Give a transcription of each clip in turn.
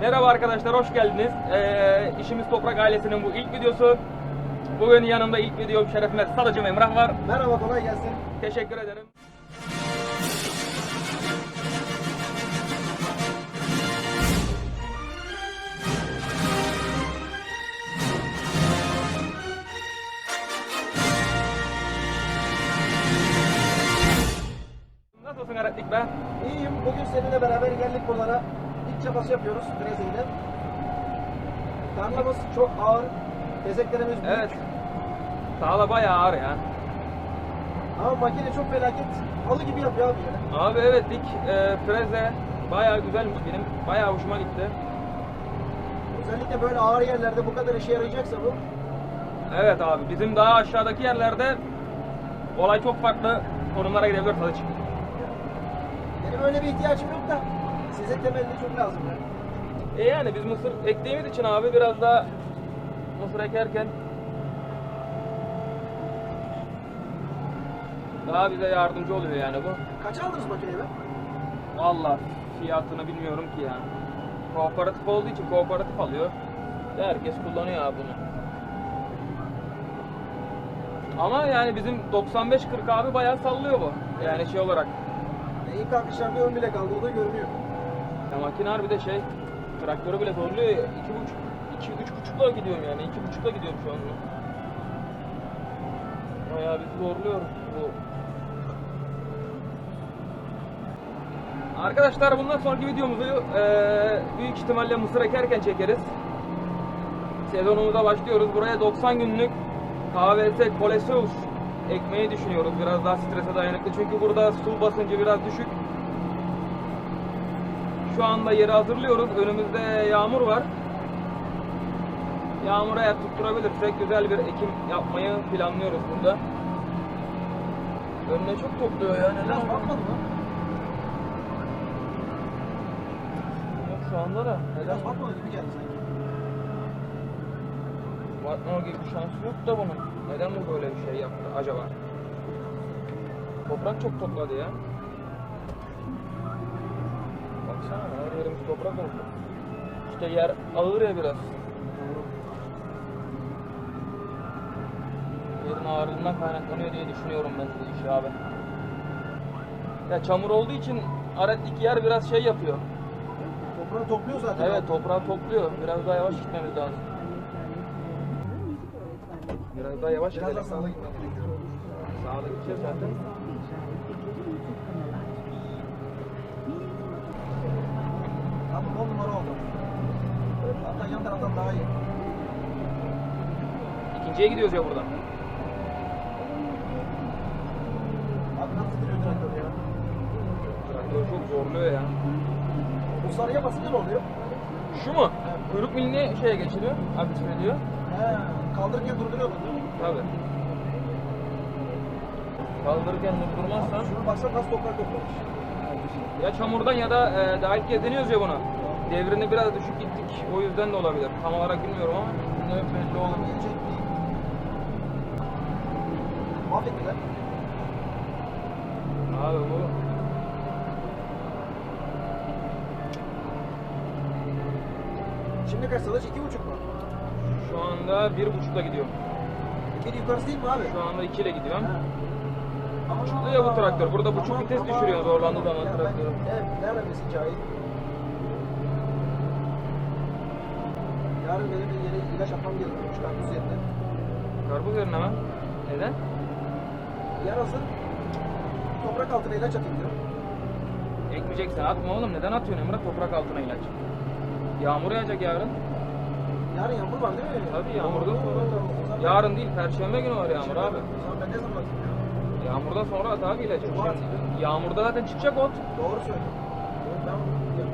Merhaba arkadaşlar, hoş geldiniz. Ee, işimiz Toprak ailesinin bu ilk videosu. Bugün yanımda ilk videom şerefime Salıcım Emrah var. Merhaba kolay gelsin. Teşekkür ederim. Nasılsın Aratlik be? İyiyim. Bugün seninle beraber geldik buralara. Çabası yapıyoruz Brezilya'da. Tarlamız çok ağır. Tezeklerimiz büyük. Evet. Sağla bayağı ağır ya. Ama makine çok felaket. Halı gibi yapıyor abi ya. Abi evet dik e, freze bayağı güzelmiş benim. Bayağı hoşuma gitti. Özellikle böyle ağır yerlerde bu kadar işe yarayacaksa bu. Evet abi bizim daha aşağıdaki yerlerde olay çok farklı konumlara gidebilir Salıç. Benim öyle bir ihtiyacım yok da size temelli çok lazım yani. E yani biz mısır ektiğimiz için abi biraz daha mısır ekerken daha bize yardımcı oluyor yani bu. Kaç aldınız makineyi be? Vallahi fiyatını bilmiyorum ki ya. Kooperatif olduğu için kooperatif alıyor. Herkes kullanıyor abi bunu. Ama yani bizim 95-40 abi bayağı sallıyor bu. Yani şey olarak. E, İlk kalkışlar bir ön bile kaldı o da görünüyor. Ya makine harbi de şey, traktörü bile zorluyor ya. İki buçuk, iki, üç buçukla gidiyorum yani. iki buçukla gidiyorum şu anda. Bayağı bizi zorluyor bu. Arkadaşlar bundan sonraki videomuzu eee, büyük ihtimalle mısır ekerken çekeriz. Sezonumuza başlıyoruz. Buraya 90 günlük KVS Coleseus ekmeği düşünüyoruz. Biraz daha strese dayanıklı. Çünkü burada su basıncı biraz düşük. Şu anda yeri hazırlıyoruz. Önümüzde yağmur var. Yağmuru eğer tutturabilirsek güzel bir ekim yapmayı planlıyoruz burada. Önüne çok topluyor yani. Biraz batmadı mı? Yok şu anda da. Biraz batmadı gibi geldi sanki. Batma gibi bir şansı yok da bunun. Neden bu böyle bir şey yaptı acaba? Toprak çok topladı ya. Baksana her yerimiz toprak oldu. İşte yer ağır ya biraz. Yerin ağırlığından kaynaklanıyor diye düşünüyorum ben bu işi abi. Ya çamur olduğu için aretlik yer biraz şey yapıyor. Toprağı topluyor zaten. Evet toprağı topluyor. Biraz daha yavaş gitmemiz lazım. Biraz daha yavaş Biraz gidelim. daha gerekiyor. Gideceğiz zaten. Taraftan daha iyi. İkinciye gidiyoruz ya buradan. Abi nasıl gidiyor traktör ya? Traktör çok zorluyor ya. Bu sarıya basınca ne oluyor? Şu mu? Kuyruk milini şeye geçiriyor, aktif ediyor. He, kaldırırken durduruyor mu? Tabi. Kaldırırken durdurmazsan Şuna baksana nasıl toprak toplamış. ya çamurdan ya da e, daha ilk kez deniyoruz ya bunu. Devrini biraz düşük gittik. O yüzden de olabilir. Tam olarak bilmiyorum ama ne belli olur. Gelecek değil. Mahvettiler. Abi bu Şimdi kaç salıç? İki buçuk mu? şu anda bir buçukla gidiyorum. Bir yukarısı değil mi abi? Şu anda iki ile gidiyorum. Ama Buçuklu ya bu traktör. Burada buçuk vites düşürüyor zorlandığı zaman traktörü. Evet, vermemesi hikayeyi. Yarın benim bir yere ilaç atmam gerekiyor. Karpuz yerine. Karpuz yerine mi? Neden? Yarası toprak altına ilaç atayım diyorum. Ekmeyeceksin. Atma oğlum. Neden atıyorsun Emrah toprak altına ilaç? Yağmur yağacak yarın. Yarın yağmur var değil mi? Tabii zaman- Yarın değil, perşembe günü var yağmur abi. Ben ne zaman atayım ya? Yağmurdan sonra at abi ilacı. Şimdi yağmurda zaten çıkacak ot. Doğru söylüyorsun. Ben,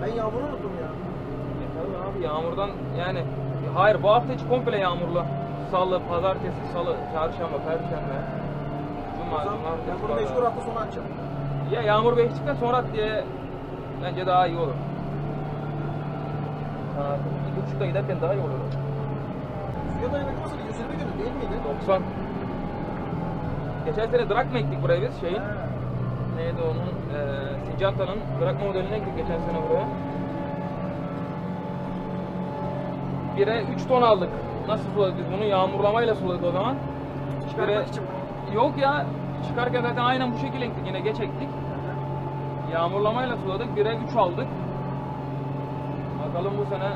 ben yağmuru unuttum ya. Abi yağmurdan yani hayır bu hafta hiç komple yağmurlu. Salı, pazartesi, salı, çarşamba, perşembe, cuma, cumartesi, bunu pazar. mecbur hafta sonu açacağım. Ya yağmur geçtikten sonra at diye bence daha iyi olur. Ha, iki buçukta giderken daha iyi olur. Suya dayanıklıysa 120 günü değil miydi? 90. Geçen sene drag mı ektik buraya biz şeyin? Neydi onun? Eee Syngenta'nın drag modeline ektik geçen sene buraya. 1'e 3 ton aldık. Nasıl suladık biz bunu? Yağmurlamayla suladık o zaman. Çıkarmak Bire- için. Yok ya. Çıkarken zaten aynen bu şekilde ektik. Yine geç ektik. Yağmurlamayla suladık. 1'e 3 aldık. Bakalım bu sene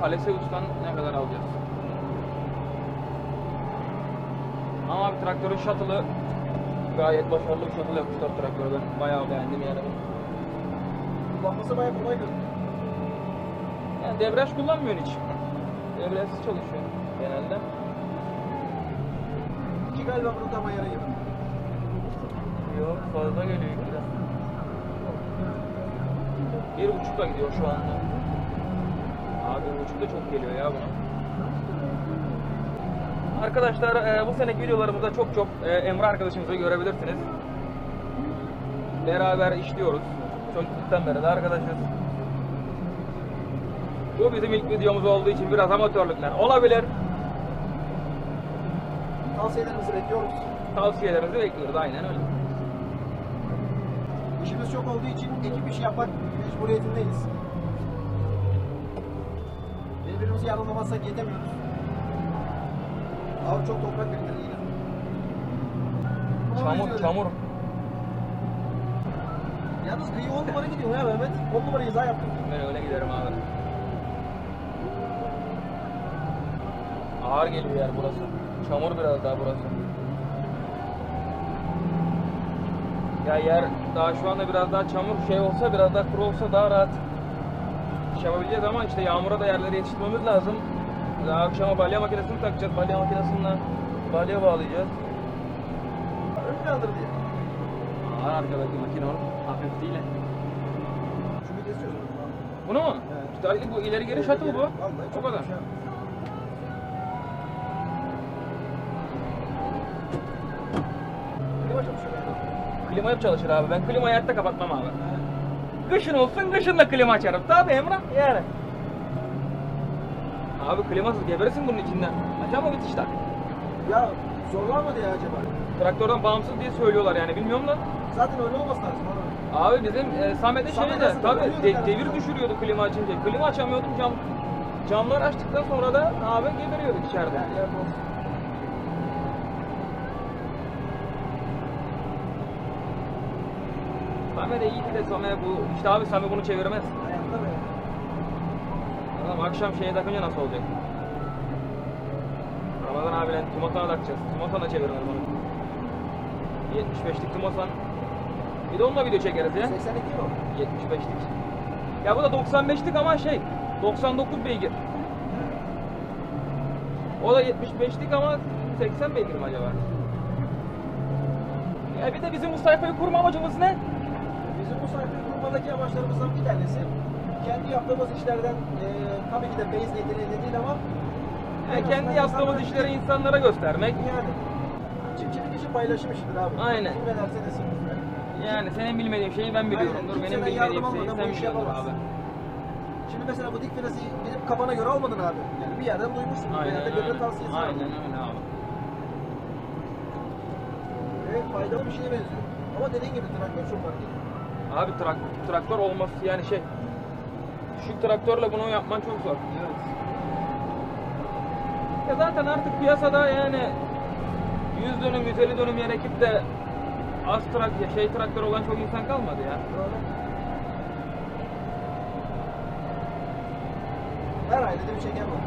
Kaleseus'tan ne kadar alacağız. Ama bir traktörün shuttle'ı gayet başarılı bir shuttle yapmışlar traktörü. Ben bayağı beğendim yani. Kullanması bayağı kolay görünüyor. Yani debriyaj kullanmıyorsun hiç. Debriyajsız çalışıyor genelde. İki galiba bunu tam ayarayım. Yok fazla geliyor biraz. Bir buçukla gidiyor şu anda. Abi bir buçuk da çok geliyor ya buna. Arkadaşlar e, bu seneki videolarımızda çok çok e, Emre arkadaşımızı görebilirsiniz. Beraber işliyoruz. Çocukluktan beri de arkadaşız. Bu bizim ilk videomuz olduğu için biraz amatörlükler olabilir. Tavsiyelerinizi bekliyoruz. Tavsiyelerinizi bekliyoruz aynen öyle. İşimiz çok olduğu için ekip işi yapmak mecburiyetindeyiz. Birbirimizi yanılmamazsak yetemiyoruz. Abi çok toprak biriktirir yine. Çamur çamur. Yalnız kıyı 10 numara gidiyor ya Mehmet. 10 numara izah yaptım. Ben öyle giderim abi. Ağır geliyor yer burası. Çamur biraz daha burası. Ya yer daha şu anda biraz daha çamur şey olsa biraz daha kuru olsa daha rahat iş yapabileceğiz ama işte yağmura da yerleri yetiştirmemiz lazım. Daha akşama balya makinesini takacağız. Balya makinesine balya bağlayacağız. Ön plandır diye. Ağır arkadaki makine o. Hafif değil. Şunu kesiyoruz. Bunu mu? Evet. İşte bu ileri geri shuttle bu. Vallahi O çok kadar. güzel. Klima çalışıyor yani. Klima hep çalışır abi. Ben klimayı hayatta kapatmam abi. Kışın olsun kışın da klima açarım. Tabii Emrah yani. Abi klimasız geberirsin bunun içinden. Açama bit işte. Ya zorlanmadı ya acaba? Traktörden bağımsız diye söylüyorlar yani bilmiyorum da. Zaten öyle olması lazım abi. Abi bizim e, Samet'in Samet şeyi de tabii de- devir düşürüyordu klima açınca. Klima açamıyordum cam camları açtıktan sonra da abi geberiyorduk içeride. Yani yer boş. Samet de Samet bu işte abi Samet bunu çevirmez. Hayatta be. Adam akşam şeye takınca nasıl olacak? Ramazan abiyle Timosan'a takacağız. Timosan'a çevirmez bunu. 75'lik Timosan. Bir de onunla video çekeriz ya. 82 mi o? 75'lik. Ya bu da 95'lik ama şey 99 beygir. O da 75'lik ama 80 beygir mi acaba? Ya bir de bizim bu sayfayı kurma amacımız ne? Bizim bu sayfayı kurmadaki amaçlarımızdan bir tanesi kendi yaptığımız işlerden e, tabii ki de base nedeniyle değil ama Yani kendi yaptığımız işleri insanlara göstermek. yani çiftçilik işi paylaşım işidir abi. Aynen. Kim ne derse desin. Yani senin bilmediğin şeyi ben biliyorumdur. Aynen. Benim bilmediğim şeyi sen biliyordur abi. Şimdi mesela bu dik fresi gidip kafana göre almadın abi. Yani bir yerden duymuşsun. bir Aynen yerde öyle. tavsiyesi. Aynen öyle abi. Evet faydalı bir şeye benziyor. Ama dediğin gibi traktör çok farklı. Abi trak traktör olması yani şey şu traktörle bunu yapman çok zor. Evet. Ya zaten artık piyasada yani 100 dönüm 150 dönüm yer ekip de az trak ya şey traktör olan çok insan kalmadı ya. Böyle. Her ailede bir çeker var.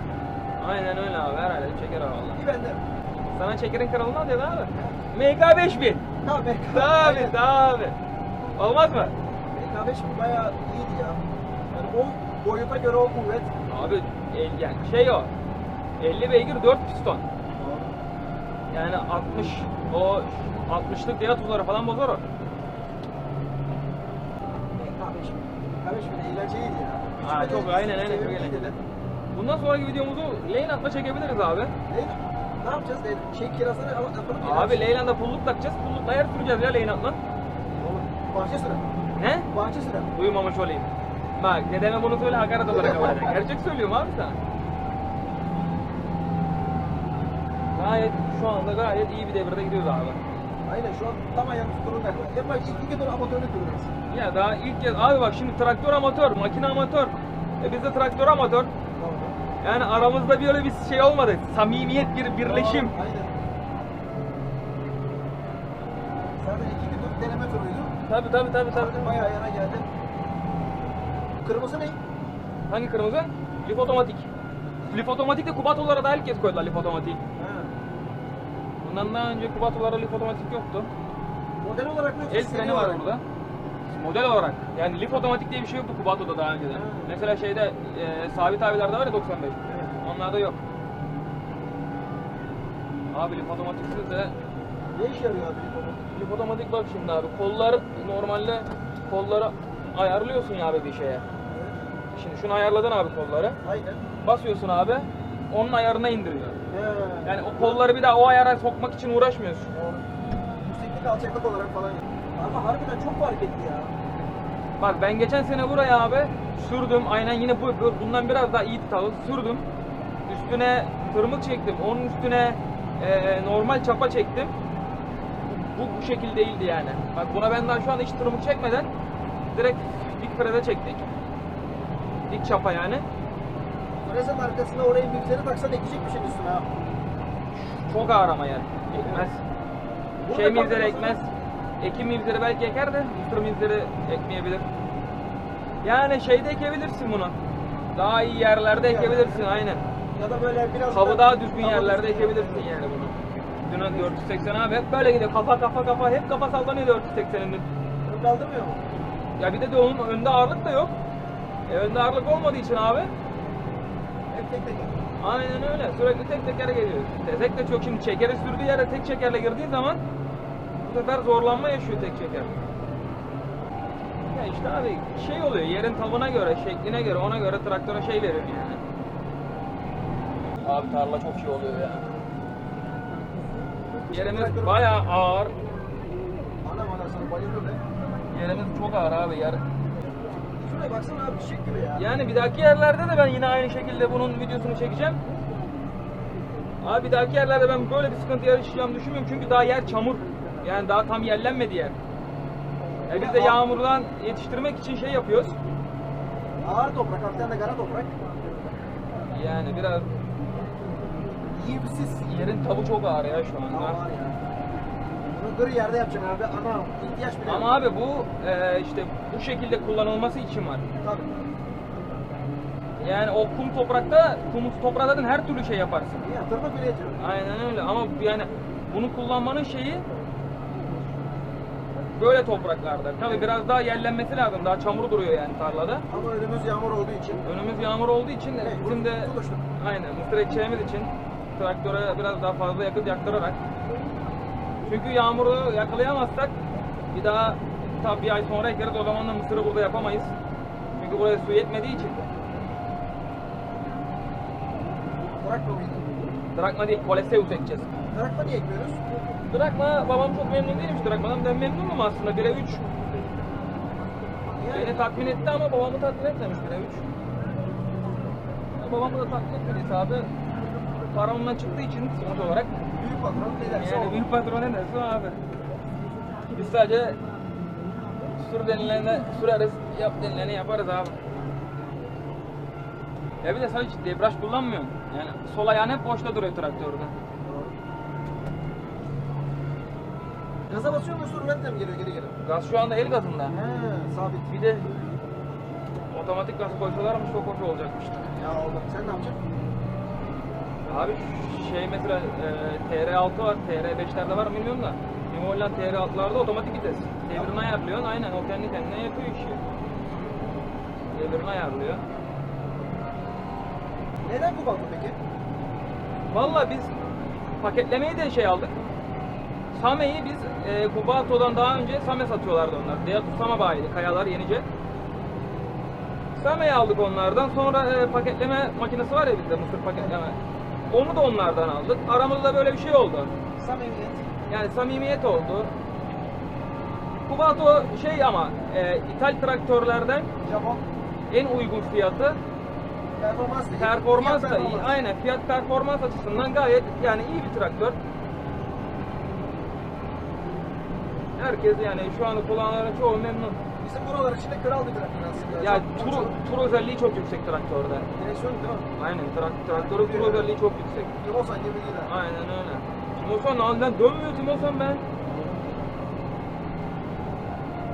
Aynen öyle abi herhalde çeker abi valla. Bir bende. Sana çekerin kralını al ya da abi. MK 5000. Tabii. Tabi tabi. Olmaz mı? MK5 bayağı iyiydi ya. Yani o boyuta göre o kuvvet. Abi el, yani şey o. 50 beygir 4 piston. Yani 60 o 60'lık diye tuzları falan bozar o. MK5 MK5 bile eğlenceliydi ya. Ha, çok- aynen, aynen, çok eğlenceli. Bundan sonraki videomuzu atla çekebiliriz abi. Ne, ne yapacağız? Şey kirasını al- yapalım. Abi Leyland'da pulluk takacağız. Pullukla yer süreceğiz ya Leyland'la. Bahçe sıra. Ne? Bahçe sıra. Duymamış olayım. Bak dedeme bunu söyle hakaret olarak kabul eder. Gerçek söylüyorum abi sana. Gayet şu anda gayet iyi bir devirde gidiyoruz abi. Aynen şu an tam ayağımız galiba. Yapma ilk iki dur amatörlük dururuz. Ya daha ilk kez abi bak şimdi traktör amatör, makine amatör. E biz de traktör amatör. Yani aramızda bir öyle bir şey olmadı. Samimiyet bir birleşim. Aa, Aynen. Zaten iki günlük deneme turuydu. Tabi tabi tabi tabi. Bayağı yana geldi. Kırmızı ne? Hangi kırmızı? Lif otomatik. Lif otomatik de Kubato'lara da herkes koydular lif otomatik. Bundan daha önce Kubato'lara lif otomatik yoktu. Model olarak yoksa El freni var burada. Model olarak. Yani lif otomatik diye bir şey yoktu Kubato'da daha önceden. Ha. Mesela şeyde e, sabit abilerde var ya 95. Evet. Onlarda yok. Abi lif otomatiksiz de Ne işe yarıyor abi? lif otomatik bak şimdi abi. Kollar normalde kolları ayarlıyorsun ya abi bir şeye. Şimdi şunu ayarladın abi kolları. Aynen. Basıyorsun abi. Onun ayarına indiriyor. He. Yani o kolları bir daha o ayara sokmak için uğraşmıyorsun. Doğru. Yükseklik alçaklık olarak falan. Ama harbiden çok fark etti ya. Bak ben geçen sene buraya abi sürdüm. Aynen yine bu, bu- bundan biraz daha iyi tutalım. Sürdüm. Üstüne tırmık çektim. Onun üstüne e, normal çapa çektim. Bu, bu şekil değildi yani. Bak buna ben daha şu an hiç tırmık çekmeden direkt dik frede çektik. Dik çapa yani. Frezen arkasına oraya mifseri taksan ekecek bir şey üstüne ha. Çok ağır ama yani. Ekmez. Burada Şey kalkmaz ekmez. Ekim mivzeri belki eker de mısır mivzeri ekmeyebilir. Yani şeyde ekebilirsin bunu. Daha iyi yerlerde ekebilirsin aynen. Ya da böyle biraz Hava daha düzgün yerlerde ekebilirsin yani bunu. Dün 480 abi hep böyle gidiyor. Kafa kafa kafa hep kafa sallanıyor 480'in. Ön kaldırmıyor mu? Ya bir de, de onun önde ağırlık da yok. E, önde ağırlık olmadığı için abi Hep tek tek. aynen öyle. Sürekli tek teker geliyor. Tezek de çok şimdi çekeri sürdüğü yere tek çekerle girdiği zaman bu sefer zorlanma yaşıyor tek çeker. Ya işte abi şey oluyor yerin tavına göre, şekline göre, ona göre traktöre şey verir yani. Abi tarla çok şey oluyor ya. Yerimiz bayağı ağır. Yerimiz çok ağır abi yer. Şuraya baksana abi çiçek gibi ya. Yani bir dahaki yerlerde de ben yine aynı şekilde bunun videosunu çekeceğim. Abi bir dahaki yerlerde ben böyle bir sıkıntı yaşayacağımı düşünmüyorum çünkü daha yer çamur. Yani daha tam yerlenmedi yer. E biz de yağmurdan yetiştirmek için şey yapıyoruz. Ağır toprak, hafiften de kara toprak. Yani biraz Yiyimsiz. yerin tabu çok ağır ya şu Ama anda. var ya. Bunu gri yerde yapacaksın abi. Ana ihtiyaç bile Ama abi bu e, işte bu şekilde kullanılması için var. Tabii. Yani o kum toprakta, kum toprağa zaten her türlü şey yaparsın. Ya tırnak bile yetiyor. Aynen öyle ama yani bunu kullanmanın şeyi böyle topraklarda. Tabi biraz daha yerlenmesi lazım. Daha çamur duruyor yani tarlada. Ama önümüz yağmur olduğu için. Önümüz yağmur olduğu için de bizim de aynen mısır ekeceğimiz için traktöre biraz daha fazla yakıt yaktırarak. Çünkü yağmuru yakalayamazsak bir daha tabi bir ay sonra ekeriz o zaman da mısırı burada yapamayız. Çünkü buraya su yetmediği için. Trakma mıydı? Drakma değil, Koleseus ekeceğiz. Trakma niye ekmiyoruz? Drakma babam çok memnun değilmiş Drakma'dan. Ben memnunum aslında 1'e 3. Beni tatmin etti ama babamı tatmin etmemiş 1'e 3. Ya babamı da tatmin etmediyse abi paramdan çıktığı için sonuç olarak Büyük patron ne derse yani büyük patron ne derse abi. Biz sadece sür denilene süreriz, yap denileni yaparız abi. Ya bir de sen hiç debriyaj kullanmıyorsun. Yani sol ayağın hep boşta duruyor traktörde. Gaza basıyor musun? Rölantle mi geliyor geri geri? Gaz şu anda el gazında. He, sabit. Bir de otomatik gaz koysalarmış çok hoş olacakmış. Ya oğlum sen ne yapacaksın? Abi şey mesela e, TR6 var, TR5'lerde var mı bilmiyorum da. Holland TR6'larda otomatik vites. Devrini ayarlıyorsun, aynen o kendi kendine yapıyor işi. Devrini ayarlıyor. Neden bu balkon peki? Valla biz paketlemeyi de şey aldık. Same'yi biz e, Kubato'dan daha önce Same satıyorlardı onlar. Deatus Sama bayiydi, Kayalar Yenice. Same'yi aldık onlardan. Sonra e, paketleme makinesi var ya bizde, mısır paketleme. Onu da onlardan aldık. Aramızda böyle bir şey oldu. Samimiyet. Yani samimiyet oldu. Kubato şey ama e, ithal traktörlerden Japon. en uygun fiyatı Performans performans da iyi. Aynen fiyat performans açısından gayet yani iyi bir traktör. Herkes yani şu anda kullananların çoğu memnun. Bizim buralar için de kral bir traktör aslında. Ya Çok- tur, çok- tur özelliği çok yüksek traktörde. Direksiyon değil mi? Aynen trak, traktörün tur özelliği çok yüksek. Yimosan gibi değil ha. Aynen öyle. Timosan lan dönmüyor Timosan ben.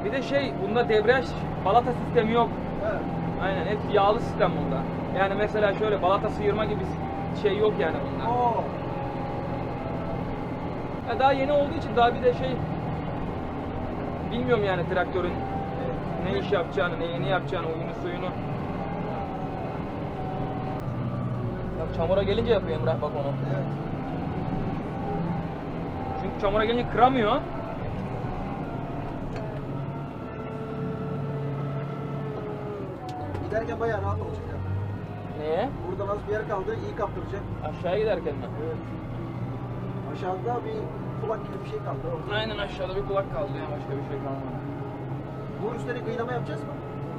Bir de şey bunda debriyaj balata sistemi yok. Evet. Aynen hep yağlı sistem bunda. Yani mesela şöyle balata sıyırma gibi şey yok yani bunda. Oo. Ya daha yeni olduğu için daha bir de şey bilmiyorum yani traktörün ne iş yapacağını, ne yeni yapacağını, oyunu suyunu. Ya çamura gelince yapıyor Emrah bak onu. Evet. Çünkü çamura gelince kıramıyor. Giderken bayağı rahat olacak ya. Neye? Buradan az bir yer kaldı, iyi kaptıracak. Aşağıya giderken mi? Evet. Aşağıda bir kulak gibi bir şey kaldı. orada. Aynen aşağıda bir kulak kaldı ya başka bir şey kalmadı. Bu üstleri kıylama yapacağız mı?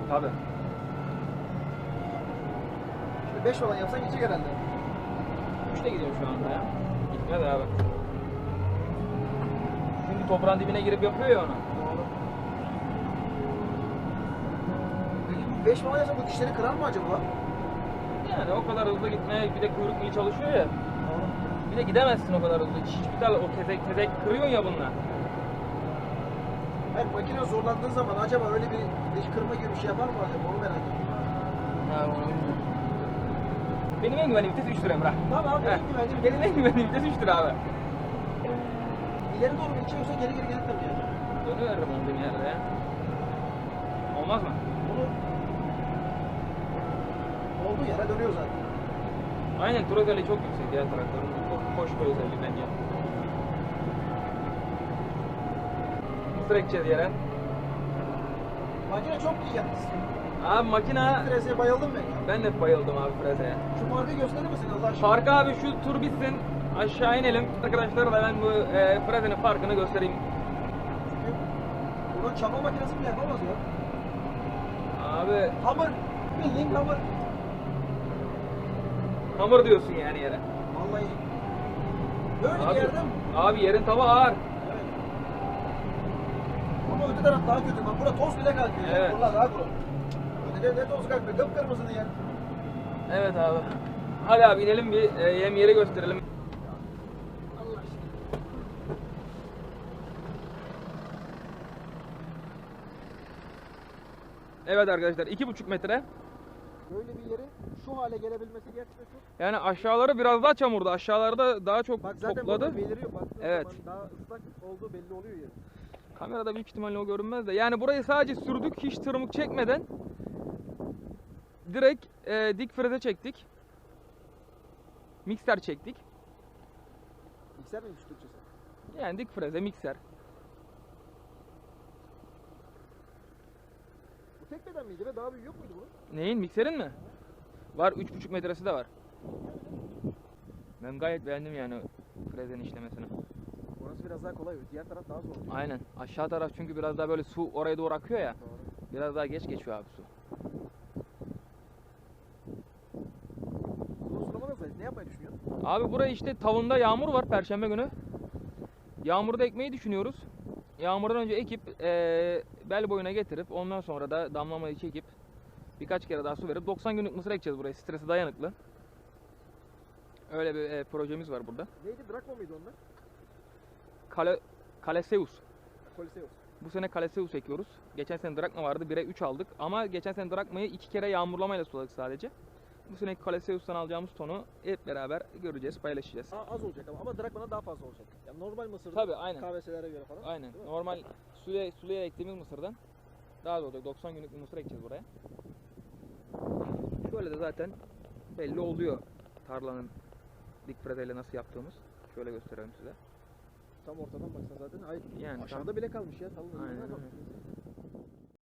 Tabi. Şimdi 5 falan yapsan gidecek herhalde. Üçte gidiyor şu anda ya. Gitmedi abi. Çünkü toprağın dibine girip yapıyor ya onu. Doğru. Peki bu 5 falan yapsa bu dişleri kırar mı acaba? Yani o kadar hızlı gitmeye bir de kuyruk iyi çalışıyor ya. Bir de gidemezsin o kadar hızlı. Hiçbir tane o tezek tezek kırıyorsun ya bununla. Hayır makine zorlandığı zaman acaba öyle bir diş kırma gibi bir şey yapar mı acaba? Onu merak ediyorum. Ha onu bilmiyorum. Benim en güvenli vites 3 lira Emrah. Tamam abi, Heh, en güvenli Benim en güvenli vites 3 lira abi. İleri doğru mu içiyorsa geri geri gelip tabii yani. Dönüveririm olduğum yerde ya. Olmaz mı? Bunu olduğu yere dönüyor zaten. Aynen tur özelliği çok yüksek ya traktörün. Hoş bir özelliği bence. Ekeceğiz yere. Makine çok iyi yalnız. Abi makina Freze bayıldım ben ya. ben de bayıldım abi frezeye. Şu farkı gösterir misin Allah aşkına? Farkı abi şu tur bitsin aşağı inelim. Arkadaşlara da ben bu e, frezenin farkını göstereyim. Çünkü bunun çapa makinesi bile yapamaz ya. Abi Hamur. Bildiğin hamur. hamur diyorsun yani yere. Vallahi. Böyle Abi, bir yerde mi? abi yerin tava ağır. Öte taraf daha kötü. Bak burada toz bile kalkıyor. Evet. Burada daha kuru. Ötede ne toz kalkmıyor. Kıpkırmızı ya. Evet abi. Hadi abi inelim bir e, yem yeri gösterelim. Evet arkadaşlar iki buçuk metre. Böyle bir yeri şu hale gelebilmesi gerçekten çok. Yani aşağıları biraz daha çamurdu. Aşağılarda daha çok Bak zaten topladı. burada beliriyor. Baktığın Evet. zaman daha ıslak olduğu belli oluyor ya. Kamerada büyük ihtimalle o görünmez de. Yani burayı sadece sürdük hiç tırmık çekmeden. Direkt e, dik freze çektik. Mikser çektik. Mikser miymiş Türkçesi? Yani dik freze mikser. Bu tek beden miydi ve daha büyük yok muydu bunun? Neyin? Mikserin mi? Var 3,5 metresi de var. Ben gayet beğendim yani frezenin işlemesini. Orası biraz daha kolay. Diğer taraf daha zor. oluyor. Aynen. Aşağı taraf çünkü biraz daha böyle su oraya doğru akıyor ya. Doğru. Biraz daha geç geçiyor abi su. Nasıl? Ne yapmayı düşünüyorsun? Abi buraya işte tavında yağmur var perşembe günü. Yağmurda ekmeyi düşünüyoruz. Yağmurdan önce ekip eee, bel boyuna getirip ondan sonra da damlamayı çekip birkaç kere daha su verip 90 günlük mısır ekeceğiz buraya. Strese dayanıklı. Öyle bir eee, projemiz var burada. Neydi? Drakma mıydı onlar? Kale, Kaleseus. Koliseus. Bu sene Kaleseus ekiyoruz. Geçen sene Drakma vardı. 1'e 3 aldık. Ama geçen sene Drakma'yı iki kere yağmurlamayla suladık sadece. Bu sene Kaleseus'tan alacağımız tonu hep beraber göreceğiz, paylaşacağız. Aa, az olacak ama, ama Drakma'dan daha fazla olacak. Yani normal mısırda Tabii, aynen. KVS'lere göre falan. Aynen. Normal suya, suluya ektiğimiz mısırdan daha da olacak. 90 günlük bir mısır ekeceğiz buraya. Şöyle de zaten belli oluyor tarlanın dik frezeyle nasıl yaptığımız. Şöyle gösterelim size. Tam ortadan baksan zaten. Ay, Yani aşağıda bile kalmış ya. Talın Aynen öyle.